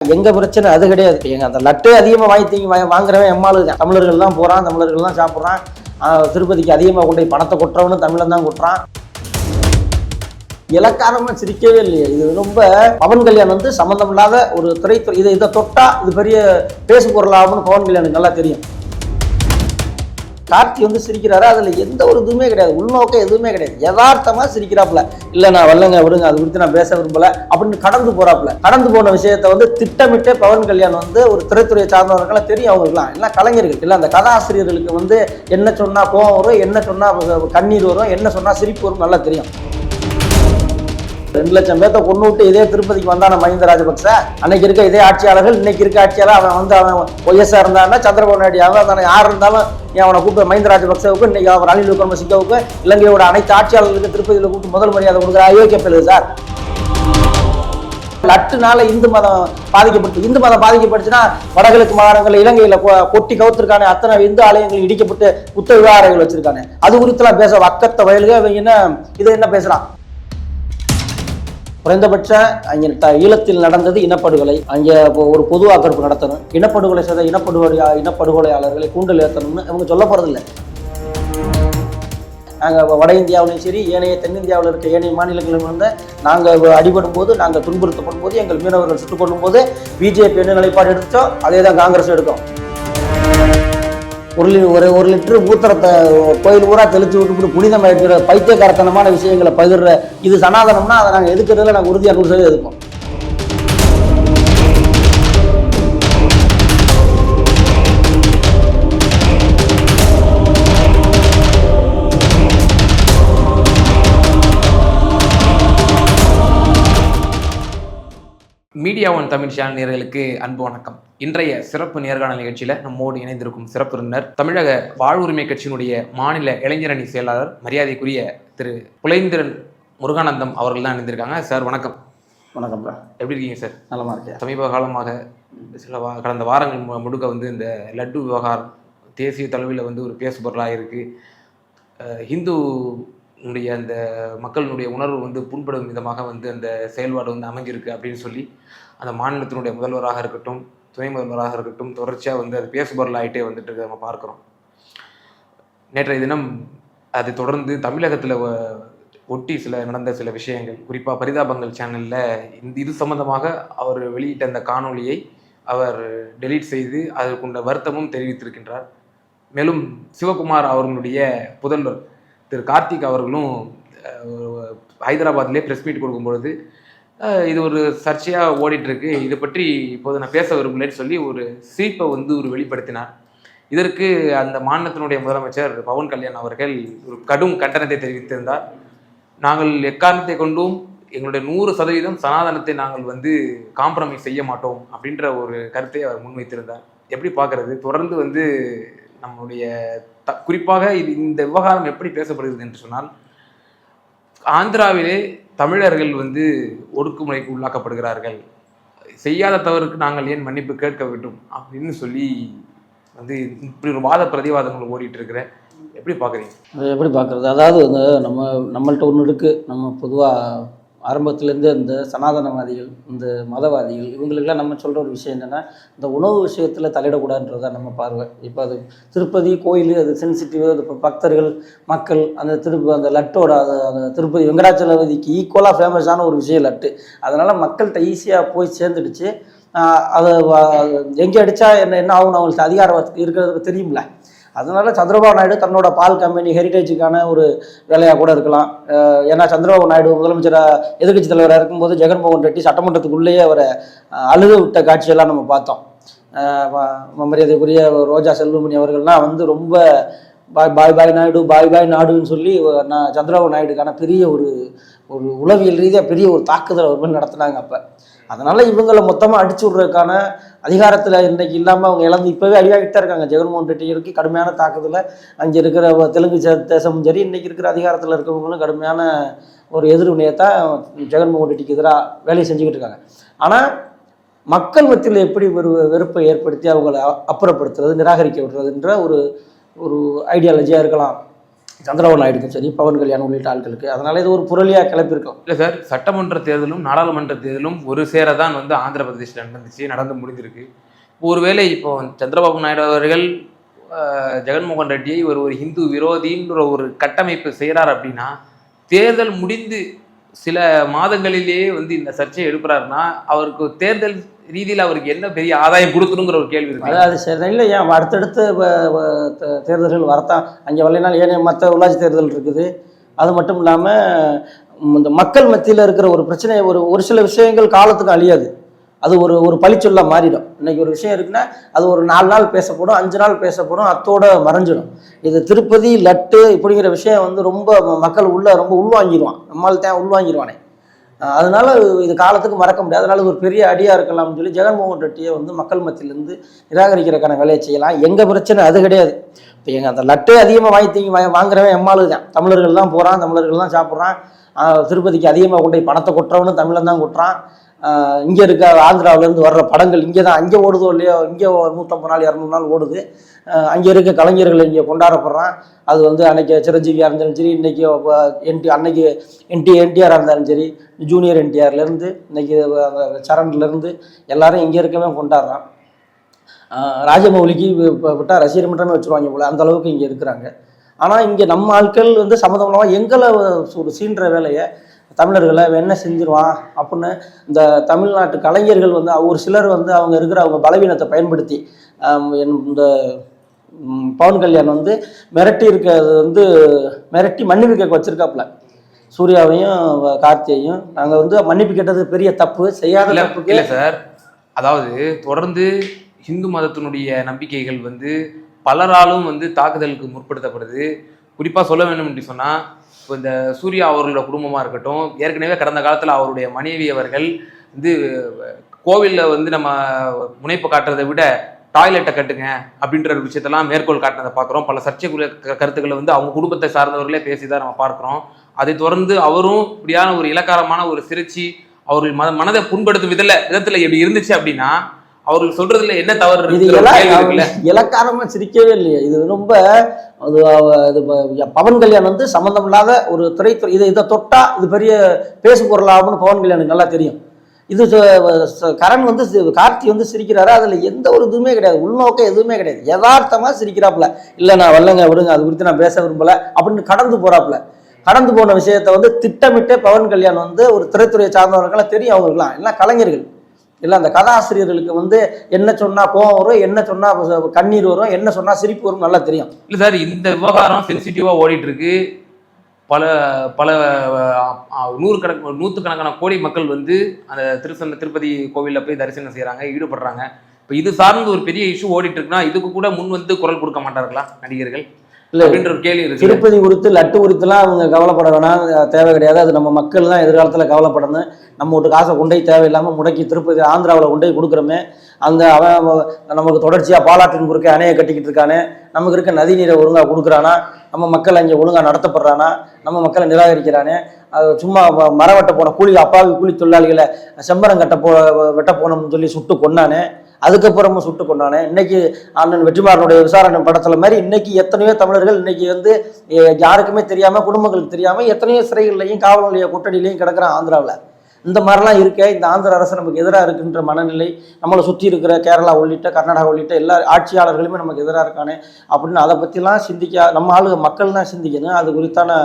எங்க பிரச்சனை? அது கிடையாது. எங்க அந்த லட்டு அதிகமா வாங்கி தீங்கி வாங்குறவன் எம்மாளு தான். தமிழர்கள் தான் போறான் தமிழர்கள் தான் சாப்பிட்றான் திருப்பதிக்கு அதிகமாக கொண்டு போய் பணத்தை கொட்டுறவனும் தமிழன் தான் கொட்டுறான். இலக்காரமா சிரிக்கவே இல்லையே. இது ரொம்ப பவன் கல்யாண் வந்து சம்மந்தம் இல்லாத ஒரு திரைத்துறை. இதை இதை தொட்டா இது பெரிய பேசு பொருளாகும்னு பவன் கல்யாணுக்கு நல்லா தெரியும். கார்த்தி வந்து சிரிக்கிறாரு? அதில் எந்த ஒரு இதுவுமே கிடையாது. உள்நோக்கம் எதுவுமே கிடையாது. யதார்த்தமாக சிரிக்கிறாப்புல. இல்லை நான் வரலங்க விடுங்க அது குறித்து நான் பேச விரும்பல அப்படின்னு கடந்து போகிறாப்புல கடந்து போன விஷயத்த வந்து திட்டமிட்டே பவன் கல்யாண் வந்து ஒரு திரைத்துறையை சார்ந்தவர்களுக்கெல்லாம் தெரியும் அவங்களுக்குலாம். எல்லாம் கலைஞர்கள். இல்லை அந்த கதாசிரியர்களுக்கு வந்து என்ன சொன்னால் கோவம் வரும் என்ன சொன்னால் கண்ணீர் வரும் என்ன சொன்னால் சிரிப்பு வரும் நல்லா தெரியும். ரெண்டு லட்சம் பேர்த்த கொண்டு விட்டு இதே திருப்பதிக்கு வந்தான மஹிந்த ராஜபக்ச? அன்னைக்கு இருக்க இதே ஆட்சியாளர்கள் இன்னைக்கு இருக்க ஆட்சியாளர் அவன் வந்து அவன் ஒய்எஸ்ஆர் இருந்தான்னா சந்திரபாபு நாயுடு அவன் யார் இருந்தாலும் நீ அவனை கூப்பிட்டு மஹிந்த ராஜபக்சவுக்கு இன்னைக்கு அவர் ரணில் விக்ரமசிங்கவுக்கு இலங்கையோட அனைத்து ஆட்சியாளர்களுக்கு திருப்பதியில் கூப்பிட்டு முதல் மரியாதை கொடுக்குற அயோக்கிய பிள்ளை சார். லட்டுனால இந்து மதம் பாதிக்கப்பட்டு இந்து மதம் பாதிக்கப்பட்டுச்சுன்னா வடகிழக்கு மாகாணங்கள் இலங்கையில் கொ- கொட்டி கவுத்திருக்கானே அத்தனை இந்து ஆலயங்கள் இடிக்கப்பட்டு புத்த விவகாரங்கள் வச்சிருக்கானே. அது குறித்துலாம் பேச வக்கத்தை வயலுக இவங்க என்ன இதை என்ன பேசுறான்? குறைந்தபட்ச அங்கே த- ஈழத்தில் நடந்தது இனப்படுகொலை. அங்கே ஒரு பொது வாக்கெடுப்பு நடத்தணும். இனப்படுகொலை செய்த இனப்படுகொலை இனப்படுகொலையாளர்களை கூண்டல் ஏற்றணும்னு அவங்க சொல்ல போகிறதில்ல நாங்கள் வட இந்தியாவிலையும் சரி ஏனைய தென்னிந்தியாவில் இருக்க ஏனைய மாநிலங்களிலும் வந்து நாங்கள் அடிபடும் போது நாங்கள் துன்புறுத்தப்படும் போது எங்கள் மீனவர்கள் சுட்டுக் கொள்ளும் போது பிஜேபி என்ன நிலைப்பாடு எடுத்தோ அதே தான் காங்கிரஸ் எடுக்கும். ஒரு ஒரு ஒரு லிட்டர் மூத்திரத்தை கோயில் ஊரா தெளித்து விட்டுவிட்டு புனிதம் இருக்கிற பைத்தியக்காரத்தனமான விஷயங்களை பகிர்ற இது சனாதனம்னா அதை நாங்கள் எதுக்கிறதுல நாங்கள் உறுதியாக நூறு சதவீதம் எதுப்போம் மீடியா ஒன் தமிழ் சேனல் நேயர்களுக்கு அன்பு வணக்கம். இன்றைய சிறப்பு நேர்காணல் நிகழ்ச்சியில் நம்மோடு இணைந்திருக்கும் சிறப்பு விருந்தினர் தமிழக வாழ்வுரிமை கட்சியினுடைய மாநில இளைஞரணி செயலாளர் மரியாதைக்குரிய திரு புலைந்திரன் முருகானந்தம் அவர்கள் தான் இணைந்திருக்காங்க. சார் வணக்கம். வணக்கம்ப்பா எப்படி இருக்கீங்க சார்? நலமா இருக்கியா சமீப காலமாக சில கடந்த வாரங்கள் முழுக்க வந்து இந்த லட்டு விவகாரம் தேசிய தலைவில் வந்து ஒரு பேசு பொருளாக இருக்குது ஹிந்து உடைய அந்த மக்களினுடைய உணர்வு வந்து புண்படும் விதமாக வந்து அந்த செயல்பாடு வந்து அமைஞ்சிருக்கு அப்படின்னு சொல்லி அந்த மாநிலத்தினுடைய முதல்வராக இருக்கட்டும் துணை முதல்வராக இருக்கட்டும் தொடர்ச்சியாக வந்து அது பேசுபொருள் ஆகிட்டே வந்துட்டு இருக்க நம்ம பார்க்குறோம். நேற்றைய தினம் அதை தொடர்ந்து தமிழகத்தில் ஒட்டி சில நடந்த சில விஷயங்கள் குறிப்பாக பரிதாபங்கள் சேனலில் இந்த இது சம்மந்தமாக அவர் வெளியிட்ட அந்த காணொளியை அவர் டெலீட் செய்து அதற்குண்ட வருத்தமும் தெரிவித்திருக்கின்றார். மேலும் சிவகுமார் அவர்களுடைய புதல்வர் திரு கார்த்திக் அவர்களும் ஹைதராபாத்லேயே ப்ரெஸ் மீட் கொடுக்கும்பொழுது இது ஒரு சர்ச்சையாக ஓடிட்டுருக்கு. இதை பற்றி இப்போது நான் பேச விரும்பலைன்னு சொல்லி ஒரு சிரிப்பை வந்து ஒரு வெளிப்படுத்தினார். இதற்கு அந்த மாநிலத்தினுடைய முதலமைச்சர் பவன் கல்யாண் அவர்கள் ஒரு கடும் கண்டனத்தை தெரிவித்திருந்தார். நாங்கள் எக்காரணத்தை கொண்டும் எங்களுடைய நூறு சதவீதம் சனாதனத்தை நாங்கள் வந்து காம்ப்ரமைஸ் செய்ய மாட்டோம் அப்படின்ற ஒரு கருத்தை அவர் முன்வைத்திருந்தார். எப்படி பார்க்கறது? தொடர்ந்து வந்து நம்மளுடைய குறிப்பாக இது இந்த விவகாரம் எப்படி பேசப்படுகிறது என்று சொன்னால் ஆந்திராவிலே தமிழர்கள் வந்து ஒடுக்குமுறைக்கு உள்ளாக்கப்படுகிறார்கள். செய்யாத தவறுக்கு நாங்கள் ஏன் மன்னிப்பு கேட்க வேண்டும் அப்படின்னு சொல்லி வந்து இப்படி ஒரு வாத பிரதிவாதங்கள் ஓடிட்டு இருக்கிற எப்படி பார்க்குறீங்க? எப்படி பார்க்குறது? அதாவது வந்து நம்ம நம்மள்ட்ட ஒன்று இருக்குது நம்ம பொதுவாக ஆரம்பத்துலேருந்து இந்த சனாதனவாதிகள் இந்த மதவாதிகள் இவங்களுக்கெல்லாம் நம்ம சொல்கிற ஒரு விஷயம் என்னென்னா இந்த உணவு விஷயத்தில் தலையிடக்கூடாதுன்றது தான் நம்ம பார்வை. இப்போ அது திருப்பதி கோயில் அது சென்சிட்டிவ் அது இப்போ பக்தர்கள் மக்கள் அந்த திருப்ப அந்த லட்டோட அது அந்த திருப்பதி வெங்கடாச்சலபதிக்கு ஈக்குவலாக ஃபேமஸான ஒரு விஷயம் லட்டு. அதனால் மக்கள்கிட்ட ஈஸியாக போய் சேர்ந்துடுச்சு. அதை எங்கே அடித்தா என்ன என்ன ஆகும்னு அவங்களுக்கு அதிகாரம் இருக்கிறதுக்கு தெரியும்ல? அதனால சந்திரபாபு நாயுடு தன்னோட பால் கம்பெனி ஹெரிட்டேஜுக்கான ஒரு வேலையாக கூட இருக்கலாம். ஏன்னா சந்திரபாபு நாயுடு முதலமைச்சராக எதிர்க்கட்சி தலைவராக இருக்கும்போது ஜெகன்மோகன் ரெட்டி சட்டமன்றத்துக்குள்ளேயே அவரை அழுது அழுக விட்ட காட்சியெல்லாம் நம்ம பார்த்தோம். மரியாதைக்குரிய ரோஜா செல்வமணி அவர்கள்லாம் வந்து ரொம்ப பாய் பாய் பாய் நாயுடு பாய் பாய் நாடுன்னு சொல்லி நான் சந்திரபாபு நாயுடுக்கான பெரிய ஒரு ஒரு உளவியல் ரீதியாக பெரிய ஒரு தாக்குதல் அவர் மேல் நடத்துனாங்க அப்போ. அதனால் இவங்களை மொத்தமாக அடிச்சு விட்றதுக்கான அதிகாரத்தில் இன்றைக்கு இல்லாமல் அவங்க இழந்து இப்போவே அடிவாகிட்டு தான் இருக்காங்க. ஜெகன்மோகன் ரெட்டிக்கு கடுமையான தாக்குதலில் அங்கே இருக்கிற தெலுங்கு தேசமும் சரி இன்றைக்கி இருக்கிற அதிகாரத்தில் இருக்கிறவங்களும் கடுமையான ஒரு எதிர்வினையை தான் ஜெகன்மோகன் ரெட்டிக்கு எதிராக வேலையை செஞ்சுக்கிட்டு இருக்காங்க. ஆனால் மக்கள் மத்தியில் எப்படி ஒரு வெறுப்பை ஏற்படுத்தி அவங்கள அப்புறப்படுத்துறது நிராகரிக்க விடுறதுன்ற ஒரு ஒரு ஐடியாலஜியாக இருக்கலாம். சந்திரபாபு நாயுடுக்கும் சரி பவன் கல்யாணம் உள்ளிட்ட ஆட்களுக்கு. அதனால இது ஒரு புரளியாக கிளப்பியிருக்கோம் இல்லை சார் சட்டமன்ற தேர்தலும் நாடாளுமன்ற தேர்தலும் ஒரு சேர தான் வந்து ஆந்திர பிரதேசில் நடந்துச்சு நடந்து முடிஞ்சிருக்கு. ஒருவேளை இப்போ சந்திரபாபு நாயுடு அவர்கள் ஜெகன்மோகன் ரெட்டியை ஒரு ஒரு ஹிந்து விரோதின்ற ஒரு கட்டமைப்பு செய்கிறார் அப்படின்னா தேர்தல் முடிந்து சில மாதங்களிலேயே வந்து இந்த சர்ச்சையை எடுக்கிறாருன்னா அவருக்கு தேர்தல் ரீதியில் அவருக்கு என்ன பெரிய ஆதாயம் கொடுக்கணுங்கிற ஒரு கேள்வி இருக்கு. அதாவது சரி இல்லை ஏன் அடுத்தடுத்து தேர்தல்கள் வரத்தான் அங்கே வரலைனால் ஏனைய மற்ற உள்ளாட்சி தேர்தல் இருக்குது? அது மட்டும் இல்லாமல் இந்த மக்கள் மத்தியில் இருக்கிற ஒரு பிரச்சனை ஒரு ஒரு சில விஷயங்கள் காலத்துக்கு அழியாது. அது ஒரு ஒரு பழிச்சொல்ல மாறிடும். இன்னைக்கு ஒரு விஷயம் இருக்குன்னா அது ஒரு நாலு நாள் பேசப்படும் அஞ்சு நாள் பேசப்படும் அத்தோட மறைஞ்சிடும். இது திருப்பதி லட்டு இப்படிங்கிற விஷயம் வந்து ரொம்ப மக்கள் உள்ள ரொம்ப உள்வாங்கிடுவான் நம்மால் தான் உள்வாங்கிடுவானே அதனால இது காலத்துக்கு மறக்க முடியாது. அதனால இது ஒரு பெரிய அடியாக இருக்கலாம்னு சொல்லி ஜெகன்மோகன் ரெட்டியை வந்து மக்கள் மத்தியிலேருந்து நிராகரிக்கிறக்கான வேலையை செய்யலாம். எங்கள் பிரச்சனை? அது கிடையாது. இப்போ எங்கள் அந்த லட்டு அதிகமாக வாங்கி தீங்கி வாங்க வாங்குறவன் எம்மாளு தான் தமிழர்கள் தான் போகிறான் தமிழர்கள் தான் சாப்பிட்றான் திருப்பதிக்கு அதிகமாக கொண்டு போய் பணத்தை கொட்டுறவனும் தமிழன் தான் கொட்டுறான். இங்கே இருக்க ஆந்திராவிலேருந்து வர்ற படங்கள் இங்கே தான் அங்கே ஓடுதோ இல்லையோ இங்கே நூற்றம்பது நாள் இரநூறு நாள் ஓடுது. அங்கே இருக்க கலைஞர்கள் இங்கே கொண்டாடப்படுறான். அது வந்து அன்னைக்கு சிரஞ்சீவியாக இருந்தாலும் சரி இன்றைக்கி என்டி அன்னைக்கு என்டி என்டிஆராக இருந்தாலும் சரி ஜூனியர் என்டிஆர்லேருந்து இன்னைக்கு சரண்லேருந்து எல்லாரும் இங்கே இருக்கவே கொண்டாடுறான். ராஜமௌலிக்கு இப்போ விட்டால் ரசிகர் மன்றமே வச்சுருவாங்க போல அந்த அளவுக்கு இங்கே இருக்கிறாங்க. ஆனால் இங்கே நம்ம ஆட்கள் வந்து சம்மந்தமாக எங்களை ஒரு சீன்ற வேலையை தமிழர்களை என்ன செஞ்சிருவான் அப்படின்னு இந்த தமிழ்நாட்டு கலைஞர்கள் வந்து ஒரு சிலர் வந்து அவங்க இருக்கிற அவங்க பலவீனத்தை பயன்படுத்தி இந்த பவன் கல்யாண் வந்து மிரட்டி இருக்கிறது வந்து மிரட்டி மன்னிப்பு கேட்க வச்சிருக்காப்புல. சூர்யாவையும் கார்த்தியையும். நாங்கள் வந்து மன்னிப்பு கேட்டது பெரிய தப்பு செய்யாத தப்புக்கு இல்ல சார். அதாவது தொடர்ந்து இந்து மதத்தினுடைய நம்பிக்கைகள் வந்து பலராலும் வந்து தாக்குதலுக்கு முற்படுத்தப்படுது. குறிப்பா சொல்ல வேண்டும் என்று சொன்னா இப்போ இந்த சூர்யா அவர்களோட குடும்பமாக இருக்கட்டும் ஏற்கனவே கடந்த காலத்தில் அவருடைய மனைவி அவர்கள் வந்து கோவிலில் வந்து நம்ம முனைப்பு காட்டுறதை விட டாய்லெட்டை கட்டுங்க அப்படின்ற ஒரு விஷயத்தெல்லாம் மேற்கோள் காட்டினதை பார்க்குறோம். பல சர்ச்சைக்குரிய கருத்துக்களை வந்து அவங்க குடும்பத்தை சார்ந்தவர்களே பேசி தான் நம்ம பார்க்குறோம். அதை தொடர்ந்து அவரும் இப்படியான ஒரு இலக்காரமான ஒரு சிரிச்சு அவர்கள் மன மனதை புண்படுத்தும் விதில் விதத்தில் எப்படி இருந்துச்சு அப்படின்னா அவர்கள் சொல்றதுல என்ன தவறு இருக்குல்ல? இலக்காரமா சிரிக்கவே இல்லையே. இது ரொம்ப அது இது பவன் கல்யாண் வந்து சம்மந்தம் இல்லாத ஒரு திரைத்துறை இதை இதை தொட்டா இது பெரிய பேசு பொருளாகும்னு பவன் கல்யாணுக்கு நல்லா தெரியும். இது கரண் வந்து கார்த்தி வந்து சிரிக்கிறாரு. அதுல எந்த ஒரு இதுவுமே கிடையாது. உள்நோக்கம் எதுவுமே கிடையாது. யதார்த்தமா சிரிக்கிறாப்புல. இல்ல நான் வரலங்க விடுங்க அது குறித்து நான் பேச விரும்பல அப்படின்னு கடந்து போறாப்புல. கடந்து போன விஷயத்தை வந்து திட்டமிட்டே பவன் கல்யாண் வந்து ஒரு திரைத்துறையை சார்ந்தவர்களுக்கெல்லாம் தெரியும் அவங்களுக்குலாம் எல்லாம் கலைஞர்கள். இல்லை அந்த கதாசிரியர்களுக்கு வந்து என்ன சொன்னால் கோவம் வரும் என்ன சொன்னால் கண்ணீர் வரும் என்ன சொன்னால் சிரிப்பு வரும் நல்லா தெரியும். இல்லை சார் இந்த விவகாரம் சென்சிட்டிவாக ஓடிட்டுருக்கு. பல பல அஹ், நூறுக்கணக்கு நூற்றுக்கணக்கான கோடி மக்கள் வந்து அந்த திருச்சந்த திருப்பதி கோவிலில் போய் தரிசனம் செய்கிறாங்க ஈடுபடுறாங்க. இப்போ இது சார்ந்து ஒரு பெரிய இஷ்யூ ஓடிட்டு இருக்குன்னா இதுக்கு கூட முன் வந்து குரல் கொடுக்க மாட்டார்களா நடிகர்கள்? ஒரு திருப்பதி குறித்து லட்டு குறித்துலாம் அவங்க கவலைப்பட வேணாம் தேவை கிடையாது. அது நம்ம மக்கள் தான் எதிர்காலத்தில் கவலைப்படணும். நம்ம வீட்டு காசை கொண்டே தேவையில்லாமல் முடக்கி திருப்பதி ஆந்திராவில் கொண்டே கொடுக்குறோமே அந்த அவன் நமக்கு தொடர்ச்சியாக பாலாற்றின் குறுக்கே அணையை கட்டிக்கிட்டு இருக்கானே நமக்கு இருக்க நதி நீரை ஒழுங்காக கொடுக்குறானா நம்ம மக்கள் அங்கே ஒழுங்காக நடத்தப்படுறானா நம்ம மக்களை நிராகரிக்கிறானே அது சும்மா மரம் வெட்ட போன கூலி அப்பாவி கூலி தொழிலாளிகளை செம்பரம் கட்ட போ வெட்ட போனோம்னு சொல்லி சுட்டு கொன்னானே அதுக்கப்புறமும் சுட்டு கொண்டானே. இன்னைக்கு அண்ணன் வெற்றிமாறனுடைய விசாரணை படத்துல மாதிரி இன்னைக்கு எத்தனையோ தமிழர்கள் இன்னைக்கு வந்து யாருக்குமே தெரியாம குடும்பங்களுக்கு தெரியாம எத்தனையோ சிறைகள்லையும் காவல் நிலைய கொட்டடியிலையும் கிடக்குறான் ஆந்திராவில். இந்த மாதிரிலாம் இருக்க இந்த ஆந்திர அரசு நமக்கு எதிராக இருக்குன்ற மனநிலை நம்மளை சுற்றி இருக்கிற கேரளா உள்ளிட்ட கர்நாடகா உள்ளிட்ட எல்லா ஆட்சியாளர்களுமே நமக்கு எதிராக இருக்கானே அப்படின்னு அதை பற்றிலாம் சிந்திக்க நம்ம ஆளு மக்கள் தான் சிந்திக்கணும். அது குறித்தான